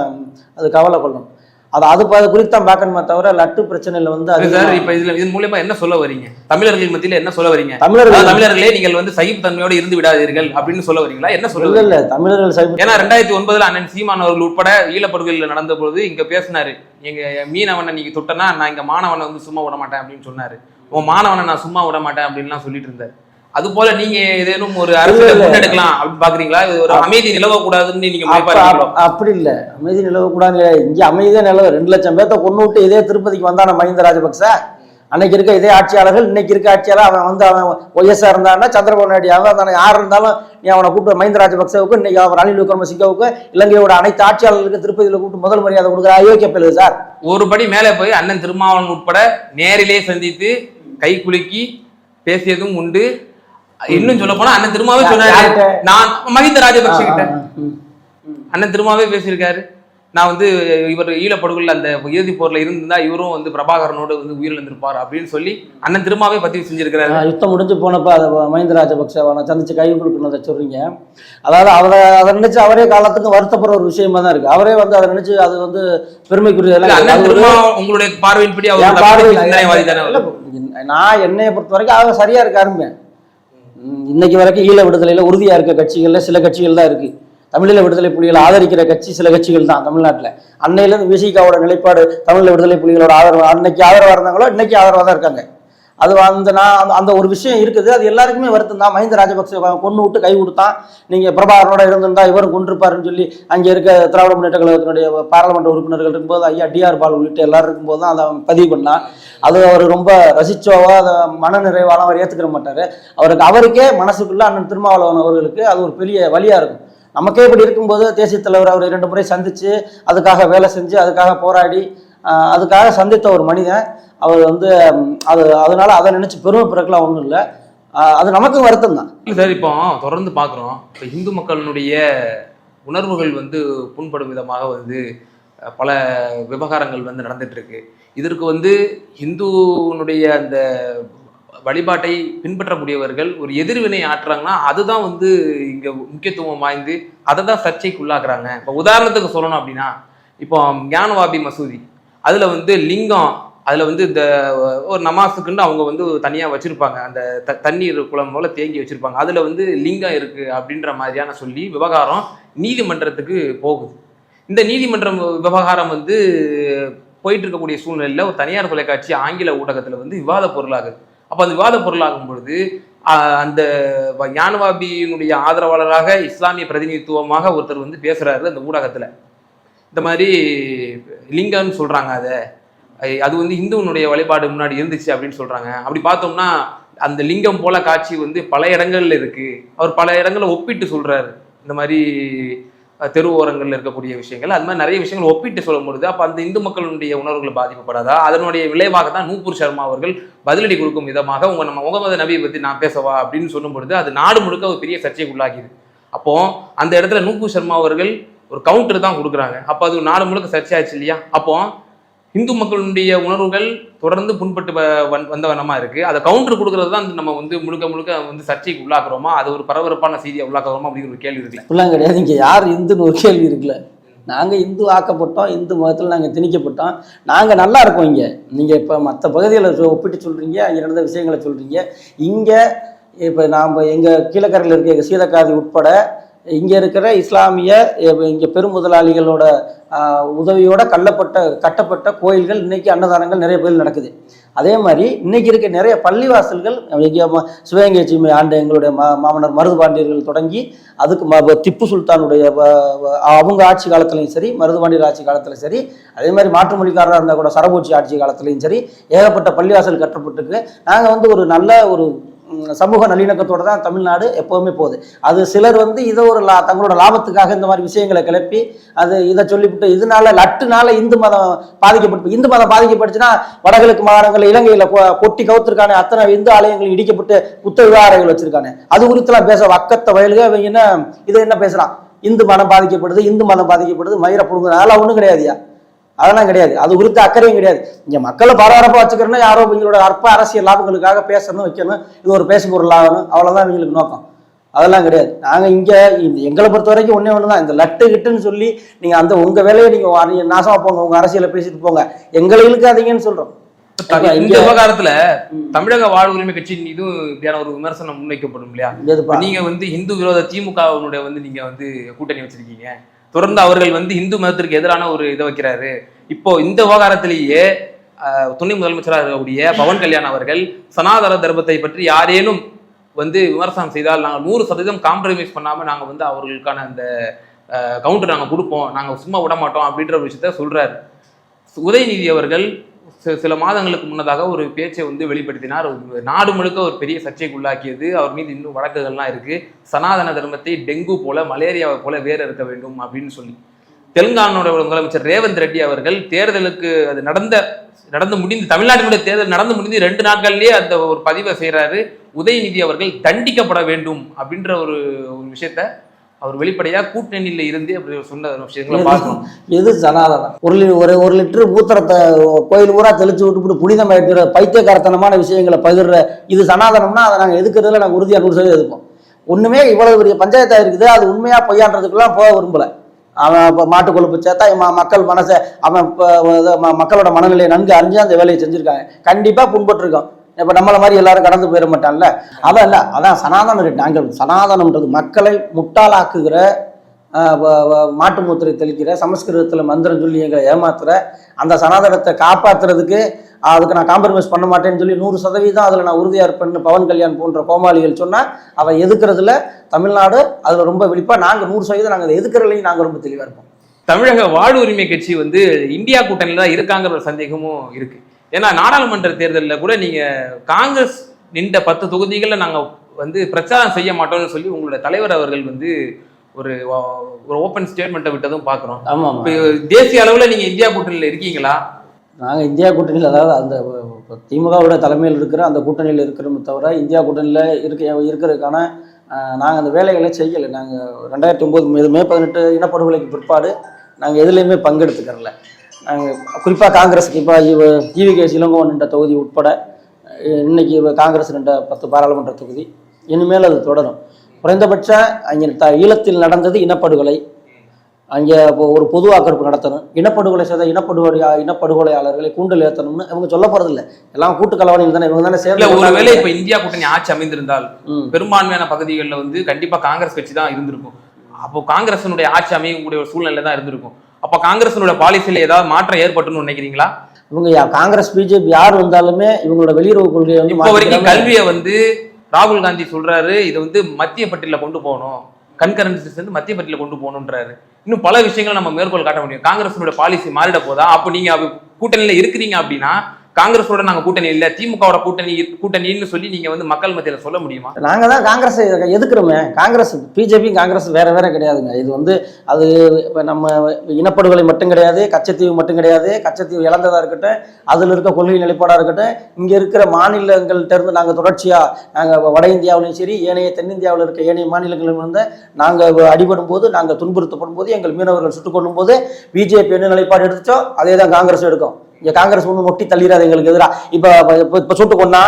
அது கவலை கொள்ளணும். அது அது அது குறித்து தான் பார்க்கணுமே தவிர லட்டு பிரச்சனையில் வந்து இல்ல சார் அது இப்ப இதுல இதன் மூலியமா என்ன சொல்ல வரீங்க தமிழர்கள் மத்தியில என்ன சொல்ல வரீங்க தமிழர்கள் தமிழர்களே நீங்கள் வந்து சகிப்புத்தன்மையோடு இருந்து விடாதீர்கள் அப்படின்னு சொல்ல வரீங்களா என்ன சொல்ல இல்ல தமிழர்கள் ஏன்னா ரெண்டாயிரத்தி ஒன்பதுல அண்ணன் சீமான் அவர்கள் உட்பட ஈழப்படுகையில் நடந்த பொழுது இங்க பேசினாரு. எங்க மீனவனை நீங்க தொட்டனா நான் இங்க மாணவனை வந்து சும்மா விட மாட்டேன் அப்படின்னு சொன்னாரு. உன் மாணவனை நான் சும்மா விட மாட்டேன் அப்படின்லாம் சொல்லிட்டு இருந்தாரு. அது போல நீங்க ஏதேனும் ஒரு அரசியல். முன்னெடுக்கலாம் அப்படின்னு பாக்குறீங்களா? இது ஒரு அமைதி நிலவக்கூடாதுன்னு நீங்க அப்படி இல்ல. அமைதி நிலவக்கூடாது இங்க அமைதியா நிலவு. ரெண்டு லட்சம் பேர்த்த கொண்டு விட்டு இதே திருப்பதிக்கு வந்தான மஹிந்த ராஜபக்ச? அன்னைக்கு இருக்க இதே ஆட்சியாளர்கள் இன்னைக்கு இருக்க ஆட்சியாளர் அவன் வந்து அவன் ஒய்எஸ்ஆ இருந்தான்னா சந்திரபாபு நாயுடு அவன் யார் இருந்தாலும் நீ அவனை கூப்பிட்டு மஹிந்த ராஜபக்சவுக்கு இன்னைக்கு அவர் ரணில் விக்ரமசிங்கவுக்கு இலங்கையோட அனைத்து ஆட்சியாளர்களுக்கு திருப்பதியில கூப்பிட்டு முதல் மரியாதை கொடுக்குற அயோக்கிய பிள்ளை சார். ஒரு படி மேலே போய் அண்ணன் திருமாவளவன் உட்பட நேரிலே சந்தித்து கை குலுக்கி பேசியதும் உண்டு. இன்னும் சொல்ல போனா அண்ணன் திருமாவே சொன்னாரு? நான் மஹிந்த ராஜபக்ஷ கிட்ட. அண்ணன் திருமாவே பேசியிருக்காரு. நான் வந்து இவர் ஈழப்படுகொள்ள அந்த இறுதிப் போர்ல இருந்திருந்தா இவரும் வந்து பிரபாகரனோடு வந்து உயிரிழந்திருப்பார் அப்படின்னு சொல்லி அண்ணன் திருமாவே பதிவு செஞ்சிருக்கிறாரு. யுத்தம் முடிஞ்சு போனப்ப அதை மஹிந்த ராஜபக்ச அவனை சந்திச்சு கை கொடுக்கணுதை சொல்றீங்க. அதாவது அவரை அதை நினைச்சு அவரே காலத்துக்கு வருத்தப்படுற ஒரு விஷயமா தான் இருக்கு. அவரே வந்து அதை நினைச்சு அது வந்து பெருமைக்குரிய உங்களுடைய பார்வையின்படி அவர் நான் என்னைய பொறுத்த வரைக்கும் அவங்க சரியா இருக்காருங்க. இன்னைக்கு வரைக்கும் ஈழ விடுதலையில் உறுதியாக இருக்க கட்சிகளில் சில கட்சிகள் தான் இருக்கு. தமிழீழ விடுதலை புலிகளை ஆதரிக்கிற கட்சி சில கட்சிகள் தான் தமிழ்நாட்டில். அன்னையிலேருந்து விசிகாவோட நிலைப்பாடு தமிழீழ விடுதலை புலிகளோட ஆதரவு அன்னைக்கு ஆதரவாக இருந்தாங்களோ இன்னைக்கு ஆதரவாக தான் இருக்காங்க. அது அந்த நான் அந்த- அந்த ஒரு விஷயம் இருக்குது. அது எல்லாருக்குமே வருத்தம் தான். மஹிந்த ராஜபக்சே கொண்டு விட்டு கை கொடுத்தான். நீங்கள் பிரபாகரனோட இருந்திருந்தா இவரும் கொண்டிருப்பாருன்னு சொல்லி அங்கே இருக்க திராவிட முன்னேற்ற கழகத்தினுடைய பாராளுமன்ற உறுப்பினர்கள் இருக்கும்போது ஐயா டிஆர் பால் உள்ளிட்ட எல்லாரும் இருக்கும்போது தான் அதை பதிவு பண்ணான். அது அவர் ரொம்ப ரசிச்சோவோ அதை மன நிறைவாலாம் அவர் ஏற்றுக்கிற மாட்டார். அவருக்கு அவருக்கே மனசுக்குள்ள அண்ணன் திருமாவளவன் அவர்களுக்கு அது ஒரு பெரிய வழியாக இருக்கும். நமக்கே இப்படி இருக்கும்போது தேசிய தலைவர் அவரை இரண்டு முறை சந்தித்து அதுக்காக வேலை செஞ்சு அதுக்காக போராடி அதுக்காக சந்தித்த ஒரு மனிதன். அவர் வந்து அது அதனால அதை நினச்சி பெருமை பிறக்கலாம் ஒன்றும் இல்லை. அது நமக்கும் வருத்தம் தான். சார் இப்போ தொடர்ந்து பார்க்குறோம் இப்போ இந்து மக்களினுடைய உணர்வுகள் வந்து புண்படும் விதமாக வந்து பல விவகாரங்கள் வந்து நடந்துட்டு இருக்கு. இதற்கு வந்து இந்துனுடைய அந்த வழிபாட்டை பின்பற்றக்கூடியவர்கள் ஒரு எதிர்வினை ஆற்றுறாங்கன்னா அதுதான் வந்து இங்க முக்கியத்துவம் வாய்ந்து அதை தான் சர்ச்சைக்கு உள்ளாக்குறாங்க இப்போ உதாரணத்துக்கு சொல்லணும் அப்படின்னா இப்போ ஞானவாபி மசூதி அதுல வந்து லிங்கம் அதுல வந்து இந்த ஒரு நமாஸுக்குன்னு அவங்க வந்து தனியா வச்சிருப்பாங்க. அந்த த- தண்ணீர் குளம் போல தேங்கி வச்சிருப்பாங்க. அதுல வந்து லிங்கம் இருக்கு அப்படின்ற மாதிரியான சொல்லி விவகாரம் நீதிமன்றத்துக்கு போகுது. இந்த நீதிமன்றம் விவகாரம் வந்து போயிட்டு இருக்கக்கூடிய சூழ்நிலையில் ஒரு தனியார் தொலைக்காட்சி ஆங்கில ஊடகத்தில் வந்து விவாத பொருளாகுது. அப்போ அந்த விவாத பொருளாகும் பொழுது அந்த வ- ஞானவாபியினுடைய ஆதரவாளராக இஸ்லாமிய பிரதிநிதித்துவமாக ஒருத்தர் வந்து பேசுறாரு அந்த ஊடகத்தில். இந்த மாதிரி லிங்கம்னு சொல்றாங்க அதை. அது வந்து இந்துவனுடைய வழிபாடு முன்னாடி இருந்துச்சு அப்படின்னு சொல்றாங்க. அப்படி பார்த்தோம்னா அந்த லிங்கம் போல காட்சி வந்து பல இடங்கள்ல இருக்கு. அவர் பல இடங்களில் ஒப்பிட்டு சொல்றாரு. இந்த மாதிரி தெரு ஓரங்களில் இருக்கக்கூடிய விஷயங்கள் அது மாதிரி நிறைய விஷயங்கள் ஒப்பிட்டு சொல்லும் பொழுது அப்போ அந்த இந்து மக்களுடைய உணர்வுகள் பாதிக்கப்படாதா? அதனுடைய விளைவாக தான் நூப்பூர் சர்மா அவர்கள் பதிலடி கொடுக்கும் விதமாக உங்கள் நம்ம முகமது நபியை பற்றி நான் பேசவா அப்படின்னு சொல்லும் பொழுது அது நாடு முழுக்க ஒரு பெரிய சர்ச்சைக்கு உள்ளாகிது. அப்போ அந்த இடத்துல நூப்பூர் சர்மா அவர்கள் ஒரு கவுண்டர் தான் கொடுக்குறாங்க. அப்போ அது நாடு முழுக்க சர்ச்சையாச்சு இல்லையா? அப்போ இந்து மக்களுடைய உணர்வுகள் தொடர்ந்து புண்பட்டு வ- வந்- வந்த வண்ணமாக இருக்குது அதை கவுண்டர் கொடுக்கறது தான் நம்ம வந்து முழுக்க முழுக்க வந்து சர்ச்சைக்கு உள்ளாக்குறோமா? அது ஒரு பரபரப்பான செய்தியை உள்ளாக்குறோமா அப்படிங்கிற ஒரு கேள்வி இருக்குல்ல கிடையாது. இங்கே யார் இந்துன்னு ஒரு கேள்வி இருக்குல்ல. நாங்கள் இந்து ஆக்கப்பட்டோம் இந்து மதத்தில் நாங்கள் திணிக்கப்பட்டோம். நாங்கள் நல்லா இருக்கோம் இங்கே. நீங்கள் இப்போ மற்ற பகுதிகளை ஒப்பிட்டு சொல்கிறீங்க அங்கே நடந்த விஷயங்களை சொல்கிறீங்க இங்கே இப்போ நாம் எங்கள் கீழக்கரையில் இருக்க எங்கள் சீதக்காதி உட்பட இங்கே இருக்கிற இஸ்லாமிய இங்கே பெருமுதலாளிகளோட உதவியோட கல்லப்பட்ட கட்டப்பட்ட கோயில்கள் இன்னைக்கு அன்னதானங்கள் நிறைய பேர் நடக்குது. அதே மாதிரி இன்னைக்கு இருக்க நிறைய பள்ளிவாசல்கள் எங்கே சிவகங்கை சீமை ஆண்ட எங்களுடைய மா மருது பாண்டியர்கள் தொடங்கி அதுக்கு ம- திப்பு சுல்தானுடைய அவங்க ஆட்சி காலத்துலையும் சரி மருதுபாண்டியர் ஆட்சி காலத்துலையும் சரி அதே மாதிரி மாற்று மொழிக்காரராக இருந்தால் கூட சரபோச்சி ஆட்சி காலத்துலையும் சரி ஏகப்பட்ட பள்ளிவாசல் கட்டப்பட்டிருக்கு. நாங்கள் வந்து ஒரு நல்ல ஒரு சமூக நல்லிணக்கத்தோட தான் தமிழ்நாடு எப்போவுமே போகுது. அது சிலர் வந்து இதை ஒரு லா தங்களோட லாபத்துக்காக இந்த மாதிரி விஷயங்களை கிளப்பி அது இதை சொல்லிவிட்டு இதனால லட்டுனால இந்து மதம் பாதிக்கப்பட்டு இந்து மதம் பாதிக்கப்பட்டுச்சுன்னா வடகிழக்கு மாகாணங்கள் இலங்கையில் கொட்டி கவுத்திருக்கானே அத்தனை இந்து ஆலயங்கள் இடிக்கப்பட்டு புத்த விவகாரங்கள் வச்சிருக்கானே அது குறித்துலாம் பேச வக்கத்தை வயலுக அவங்க என்ன இதை என்ன பேசுகிறான் இந்து மதம் பாதிக்கப்படுது இந்து மதம் பாதிக்கப்படுது மயிரை பிடுங்குறதுனால ஒன்றும் கிடையாதுயா அதெல்லாம் கிடையாது. அது குறித்து அக்கறையும் கிடையாது. இங்க மக்களை பரபரப்பா வச்சுக்கிறோன்னா யாரோ இவங்களோட அற்ப அரசியல் லாபங்களுக்காக பேசணும் வைக்கணும் இது ஒரு பேசு பொருள் ஆகணும். அவ்வளவுதான் இவங்களுக்கு நோக்கம். அதெல்லாம் கிடையாது. நாங்க இங்க எங்களை பொறுத்த வரைக்கும் ஒண்ணே ஒன்று தான் இந்த லட்டு கிட்டுன்னு சொல்லி நீங்க அந்த உங்க வேலையை நீங்க வா- நாசமா போங்க. உங்க அரசியலை பேசிட்டு போங்க. எங்களை இழுக்காதீங்கன்னு சொல்றோம். இப்ப இந்த விவகாரத்துல தமிழக வாழ் உரிமை கட்சி மீதும் இப்படியான ஒரு விமர்சனம் முன்வைக்கப்படும் இல்லையா? நீங்க வந்து இந்து விரோத திமுகவினுடைய வந்து நீங்க வந்து கூட்டணி வச்சிருக்கீங்க. தொடர்ந்து அவர்கள் வந்து இந்து மதத்திற்கு எதிரான ஒரு இதை வைக்கிறாரு. இப்போ இந்த விவகாரத்திலேயே துணை முதலமைச்சராக இருக்கக்கூடிய பவன் கல்யாண் அவர்கள் சனாதன தர்மத்தை பற்றி யாரேனும் வந்து விமர்சனம் செய்தால் நாங்கள் நூறு சதவீதம் காம்ப்ரமைஸ் பண்ணாம நாங்க வந்து அவர்களுக்கான அந்த கவுண்டர் நாங்கள் கொடுப்போம். நாங்கள் சும்மா விட மாட்டோம் அப்படின்ற ஒரு விஷயத்த சொல்றாரு. உதயநிதி அவர்கள் சில மாதங்களுக்கு முன்னதாக ஒரு பேச்சை வந்து வெளிப்படுத்தினார். ஒரு நாடு முழுக்க ஒரு பெரிய சர்ச்சைக்கு உள்ளாக்கியது அவர் மீது இன்னும் வழக்குகள்லாம் இருக்கு. சனாதன தர்மத்தை டெங்கு போல மலேரியாவை போல வேற இருக்க வேண்டும் அப்படின்னு சொல்லி. தெலுங்கானாவோட முதலமைச்சர் ரேவந்த் ரெட்டி அவர்கள் தேர்தலுக்கு அது நடந்த நடந்து முடிந்து தமிழ்நாட்டினுடைய தேர்தல் நடந்து முடிந்து ரெண்டு நாட்கள்லேயே அந்த ஒரு பதிவை செய்கிறாரு உதயநிதி அவர்கள் தண்டிக்கப்பட வேண்டும் அப்படின்ற ஒரு ஒரு விஷயத்த அவர் வெளிப்படையா கூட்டணியில இருந்து அப்படி சொன்ன விஷயங்களை பார்க்கணும். எது சனாதனம் ஒரு ஒரு ஒரு லிட்டர் மூத்திரத்தை கோயில் ஊரா தெளிச்சு விட்டுப்புட்டு புனிதமாயிட்டு பைத்தியக்காரத்தனமான விஷயங்களை பகிர்ற இது சனாதனம்னா அதை நாங்கள் எதுக்குறதுல நாங்கள் உறுதியாக நூறு சதவீதம் எதுப்போம் ஒண்ணுமே இவ்வளவு பெரிய பஞ்சாயத்தா இருக்குது. அது உண்மையா பொய்யான்றதுக்கெல்லாம் போக விரும்பல. அவன் இப்போ மாட்டு கொழுப்பு சேர்த்தா மக்கள் மனசை அவன் இப்போ மக்களோட மனநிலையை நன்கு அறிஞ்சு அந்த வேலையை செஞ்சிருக்காங்க. கண்டிப்பா புண்பட்டிருக்கோம். இப்போ நம்மளை மாதிரி எல்லாரும் கடந்து போயிட மாட்டான்ல? அதான் இல்லை அதான் சனாதனம் நாங்கள் சனாதனம்ன்றது மக்களை முட்டாளாக்குகிற மாட்டு மூத்திரை தெளிக்கிற சமஸ்கிருதத்தில் மந்திரம் சொல்லி எங்களை ஏமாத்துற அந்த சனாதனத்தை காப்பாற்றுறதுக்கு அதுக்கு நான் காம்ப்ரமைஸ் பண்ண மாட்டேன்னு சொல்லி நூறு சதவீதம் அதில் நான் உறுதியாக இருப்பேன்னு பவன் கல்யாண் போன்ற கோமாளிகள் சொன்னால் அவன் எதுக்கிறதுல தமிழ்நாடு அதில் ரொம்ப விழிப்பாக நாங்கள் நூறு சதவீதம் நாங்கள் அதை எதுக்குறதுலையும் நாங்கள் ரொம்ப தெளிவாக இருப்போம். தமிழக வாழ் உரிமை கட்சி வந்து இந்தியா கூட்டணியில் தான் இருக்காங்கிற சந்தேகமும் இருக்குது ஏன்னா நாடாளுமன்ற தேர்தலில் கூட நீங்க காங்கிரஸ் நின்ற பத்து தொகுதிகளில் நாங்க வந்து பிரச்சாரம் செய்ய மாட்டோம்னு சொல்லி உங்களோட தலைவர் அவர்கள் வந்து ஒரு ஒரு ஓப்பன் ஸ்டேட்மெண்ட்டை விட்டதும் பார்க்குறோம் ஆமாம் இப்போ தேசிய அளவில் நீங்க இந்தியா கூட்டணியில் இருக்கீங்களா? நாங்கள் இந்தியா கூட்டணியில் அதாவது அந்த திமுகவோட தலைமையில் இருக்கிற அந்த கூட்டணியில் இருக்கிறோமே தவிர இந்தியா கூட்டணியில் இருக்க இருக்கிறதுக்கான நாங்கள் அந்த வேலைகளை செய்யலை. நாங்கள் ரெண்டாயிரத்தி ஒம்பது மே பதினெட்டு இனப்படுகொலைக்கு பிற்பாடு நாங்கள் எதுலேயுமே பங்கெடுத்துக்கிறல நாங்கள் குறிப்பாக காங்கிரஸுக்கு இப்போ ஜிவிகே இளங்கோவன் என்ற தொகுதி உட்பட இன்னைக்கு காங்கிரஸ் என்ற பத்து பாராளுமன்ற தொகுதி. இனிமேல் அது தொடரும். குறைந்தபட்சம் அங்கே த ஈழத்தில் நடந்தது இனப்படுகொலை. அங்கே ஒரு பொது வாக்கெடுப்பு நடத்தணும். இனப்படுகொலை செய்த இனப்படுகொலை இனப்படுகொலையாளர்களை கூண்டில் ஏற்றணும்னு இவங்க சொல்ல போறதில்ல எல்லாம் கூட்டு கலவணியில் தானே இவங்க தானே இல்ல சேர்ந்து ஒருவேளை இப்ப இந்தியா கூட்டணி ஆட்சி அமைந்திருந்தால். பெரும்பான்மையான பகுதிகளில் வந்து கண்டிப்பா காங்கிரஸ் கட்சி தான் இருந்திருக்கும். அப்போ காங்கிரசினுடைய ஆட்சி அமையக்கூடிய ஒரு சூழ்நிலை தான் இருந்திருக்கும். அப்ப காங்கிரசினுடைய பாலிசியில ஏதாவது மாற்றம் ஏற்பட்டுன்னு நினைக்கிறீங்களா? இவங்க காங்கிரஸ் பிஜேபி யார் வந்தாலுமே இவங்களோட வெளியுறவு கொள்கையை வந்து இப்போ வரைக்கும் கல்வியை வந்து ராகுல் காந்தி சொல்றாரு இதை வந்து மத்திய பட்டியல கொண்டு போகணும். கன்கரன்சிஸ் வந்து மத்திய பட்டியல கொண்டு போகணுன்றாரு இன்னும் பல விஷயங்களை நம்ம மேற்கோள் காட்ட முடியும். காங்கிரஸினுடைய பாலிசி மாறிட போதா? அப்போ நீங்க கூட்டணியில இருக்கிறீங்க அப்படின்னா காங்கிரஸோட நாங்க கூட்டணி இல்ல திமுகவோட கூட்டணி கூட்டணின்னு சொல்லி நீங்க வந்து மக்கள் மத்தியில சொல்ல முடியுமா? நாங்க தான் காங்கிரஸ் எதுக்குறோமே காங்கிரஸ் பிஜேபி காங்கிரஸ் வேற வேற கிடையாதுங்க. இது வந்து அது இப்போ நம்ம இனப்படுகொலை மட்டும் கிடையாது கச்சத்தீவு மட்டும் கிடையாது கச்சத்தீவு இழந்ததா இருக்கட்டும் அதில் இருக்க கொள்கை நிலைப்பாடாக இருக்கட்டும் இங்கே இருக்கிற மாநிலங்கள்ட்ட இருந்து நாங்கள் தொடர்ச்சியாக நாங்கள் வட இந்தியாவிலையும் சரி ஏனைய தென்னிந்தியாவில் இருக்க ஏனைய மாநிலங்களிலும் இருந்து நாங்கள் அடிபடும் போது நாங்கள் துன்புறுத்தப்படும் போது எங்கள் மீனவர்கள் சுட்டுக் கொள்ளும் போது பிஜேபி என்ன நிலைப்பாடு எடுத்துச்சோ அதே தான் காங்கிரஸ் எடுக்கும். இங்கே காங்கிரஸ் ஒன்றும் மொட்டி தள்ளிடாது எங்களுக்கு எதிராக இப்போ இப்போ இப்போ சுட்டு கொண்டா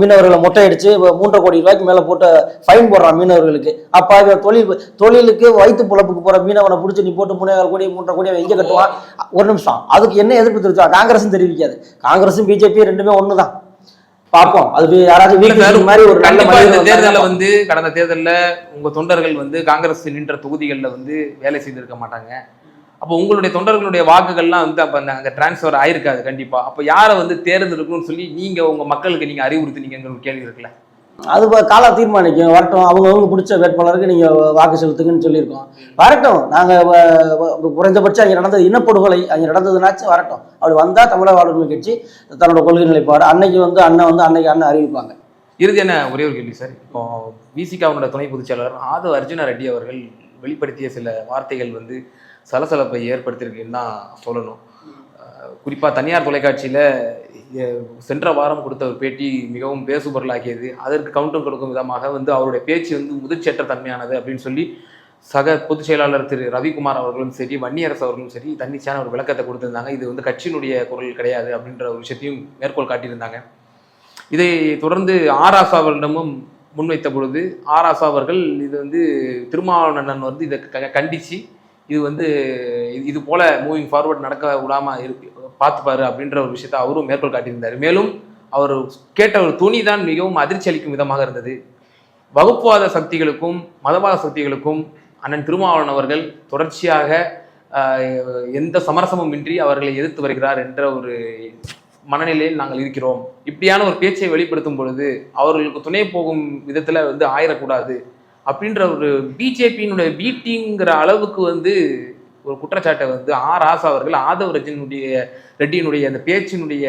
மீனவர்களை மொட்டை அடிச்சு மூன்றரை கோடி ரூபாய்க்கு மேலே போட்டு ஃபைன் போடுறான் மீனவர்களுக்கு. அப்போ தொழில் தொழிலுக்கு வயிற்று புழப்புக்கு போகிற மீனவனை பிடிச்சி நீ போட்டு மூணேகால் கோடி மூன்றரை கோடி எங்கே கட்டுவான். ஒரு நிமிஷம். அதுக்கு என்ன எதிர்ப்பு தெரிவிச்சா? காங்கிரஸும் தெரிவிக்காது. காங்கிரஸும் பிஜேபி ரெண்டுமே ஒன்று தான் பார்ப்போம் அது வீட்டு மாதிரி ஒரு நல்ல இந்த தேர்தல்ல வந்து கடந்த தேர்தல்ல உங்க தொண்டர்கள் வந்து காங்கிரஸ் நின்ற தொகுதிகளில் வந்து வேலை செய்திருக்க மாட்டாங்க. அப்போ உங்களுடைய தொண்டர்களுடைய வாக்குகள்லாம் வந்து அப்ப அந்த அங்க டிரான்ஸ்ஃபர் ஆயிருக்காது கண்டிப்பா. அப்போ யாரை வந்து தேர்ந்தெடுக்கணும்னு சொல்லி நீங்க உங்க மக்களுக்கு நீங்க அறிவுறுத்தினீங்கிற ஒரு கேள்வி இருக்குல்ல? அது காலம் தீர்மானிக்கும் வரட்டும். அவங்கவுங்க பிடிச்ச வேட்பாளருக்கு நீங்கள் வாக்கு செலுத்துங்கன்னு சொல்லியிருக்கோம். வரட்டும். நாங்கள் குறைந்தபட்சம் அங்கே நடந்தது இனப்படுகொலை அங்கே நடந்ததுனாச்சும் வரட்டும். அப்படி வந்தால் தமிழக வாழ்வுரிமை கட்சி தன்னோட கொள்கை நிலைப்பாடு அன்னைக்கு வந்து அண்ணன் வந்து அன்னைக்கு அண்ணன் அறிவிப்பாங்க. இறுதியான ஒரே ஒரு கேள்வி சார். இப்போ விசிகாவினோட துணை பொதுச் செயலாளர் ஆதவ் அர்ஜுன ரெட்டி அவர்கள் வெளிப்படுத்திய சில வார்த்தைகள் வந்து சலசலப்பை ஏற்படுத்தியிருக்குன்னு தான் சொல்லணும் குறிப்பாக தனியார் தொலைக்காட்சியில் சென்ற வாரம் கொடுத்த ஒரு பேட்டி மிகவும் பேசுபொருளாக்கியது. அதற்கு கவுண்டம் கொடுக்கும் விதமாக வந்து அவருடைய பேச்சு வந்து முதிர்ச்சியற்ற தன்மையானது அப்படின்னு சொல்லி சக பொதுச் செயலாளர் திரு ரவிக்குமார் அவர்களும் சரி வன்னியரசு அவர்களும் சரி தன்னிச்சையான ஒரு விளக்கத்தை கொடுத்திருந்தாங்க. இது வந்து கட்சியினுடைய குரல் கிடையாது அப்படின்ற ஒரு விஷயத்தையும் மேற்கோள் காட்டியிருந்தாங்க. இதை தொடர்ந்து ஆராசா அவர்களிடமும் முன்வைத்த பொழுது ஆராசா அவர்கள் இது வந்து திருமாவளவன் வந்து இதை க- இது வந்து இது- இது போல மூவிங் ஃபார்வர்ட் நடக்க விடாமல் இருக்கு. பார்த்துப்பாரு அப்படின்ற ஒரு விஷயத்தை அவரும் மேற்கோள் காட்டியிருந்தார். மேலும் அவர் கேட்ட ஒரு துணி தான் மிகவும் அதிர்ச்சி அளிக்கும் விதமாக இருந்தது. வகுப்புவாத சக்திகளுக்கும் மதவாத சக்திகளுக்கும் அண்ணன் திருமாவளவன் அவர்கள் தொடர்ச்சியாக எந்த சமரசமும் இன்றி அவர்களை எதிர்த்து வருகிறார் என்ற ஒரு மனநிலையில் நாங்கள் இருக்கிறோம். இப்படியான ஒரு பேச்சை வெளிப்படுத்தும் பொழுது அவர்களுக்கு துணை போகும் விதத்தில் வந்து ஆயிடக்கூடாது அப்படின்ற ஒரு பிஜேபியினுடைய பீட்டிங்கிற அளவுக்கு வந்து ஒரு குற்றச்சாட்டை வந்து ஆர் ஆசா அவர்கள் ஆதவ் ரஜினுடைய ரெட்டியினுடைய அந்த பேச்சினுடைய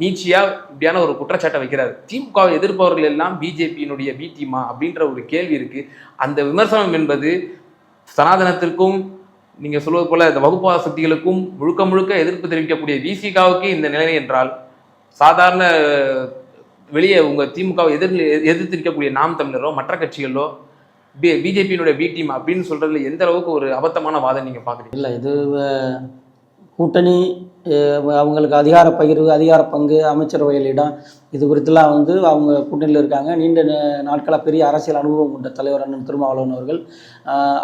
நீச்சியா இப்படியான ஒரு குற்றச்சாட்டை வைக்கிறார். திமுகவை எதிர்ப்பவர்கள் எல்லாம் பிஜேபியினுடைய பி டீமா அப்படின்ற ஒரு கேள்வி இருக்கு. அந்த விமர்சனம் என்பது சனாதனத்திற்கும் நீங்க சொல்வது போல இந்த வகுப்பாத சக்திகளுக்கும் முழுக்க முழுக்க எதிர்ப்பு தெரிவிக்கக்கூடிய விசிகாவுக்கு இந்த நிலை என்றால் சாதாரண வெளியே உங்க திமுகவை எதிர் எதிர்த்து இருக்கக்கூடிய நாம் தமிழரோ மற்ற கட்சிகளோ பிஜேபியினுடைய பி டீம் அப்படின்னு சொல்றதுல எந்த அளவுக்கு ஒரு அபத்தமான வாதம் நீங்க பாக்குறீங்க? இல்லை இது கூட்டணி அவங்களுக்கு அதிகார பகிர்வு அதிகார பங்கு அமைச்சரவையில் இடம் இது குறித்துலாம் வந்து அவங்க கூட்டணியில் இருக்காங்க. நீண்ட நாட்களாக பெரிய அரசியல் அனுபவம் கொண்ட தலைவர் அண்ணன் திருமாவளவன் அவர்கள்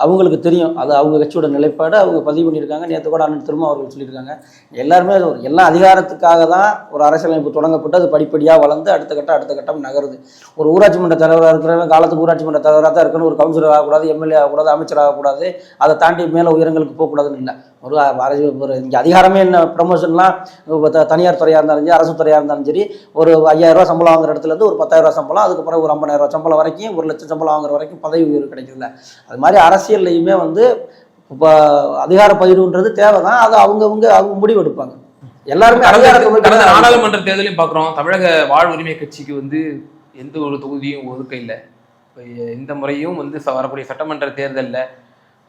அவங்களுக்கு தெரியும். அது அவங்க கட்சியோட நிலைப்பாடு அவங்க பதிவு பண்ணியிருக்காங்க. நேற்று கூட அண்ணன் திருமாவளவர்கள் சொல்லியிருக்காங்க. எல்லாருமே ஒரு எல்லா அதிகாரத்துக்காக தான் ஒரு அரசியலமைப்பு தொடங்கப்பட்டு அது படிப்படியாக வளர்ந்து அடுத்த கட்டம் அடுத்த கட்டம் நகருது. ஒரு ஊராட்சி மன்ற தலைவராக இருக்கிறவங்க காலத்துக்கு ஊராட்சி மன்ற தலைவராக தான் இருக்கணும். ஒரு கவுன்சிலர் ஆகக்கூடாது எம்எல்ஏ ஆகக்கூடாது அமைச்சர் ஆகக்கூடாது. அதை தாண்டி மேலே உயரங்களுக்கு போகக்கூடாதுன்னு இல்லை. ஒரு அரசு ஒரு இங்கே அதிகாரமே என்ன ப்ரமோஷன்லாம் தனியார் துறையாக இருந்தாலும் சரி அரசு துறையாக இருந்தாலும் சரி ஒரு ஐயாயிரம் ரூபாய் சம்பளம் வாங்குற இடத்துல இருந்து ஒரு பத்தாயிரம் ரூபாய் சம்பளம் அதுக்கப்புறம் ஒரு ஐம்பதாயிரம் ரூபாய் சம்பளம் வரைக்கும் ஒரு லட்சம் சம்பளம் வாங்குற வரைக்கும் பதவி உயர்வு கிடைக்குதுல்ல அது மாதிரி அரசியல்லையுமே வந்து இப்போ அதிகார பகிர்வுன்றது தேவை தான் அது அவங்கவுங்க அவங்க முடிவு எடுப்பாங்க. எல்லாருமே கடந்த நாடாளுமன்ற தேர்தலையும் பார்க்குறோம். தமிழக வாழ் உரிமை கட்சிக்கு வந்து எந்த ஒரு தொகுதியும் ஒதுக்க இல்லை. இந்த முறையும் வந்து வரக்கூடிய சட்டமன்ற தேர்தலில்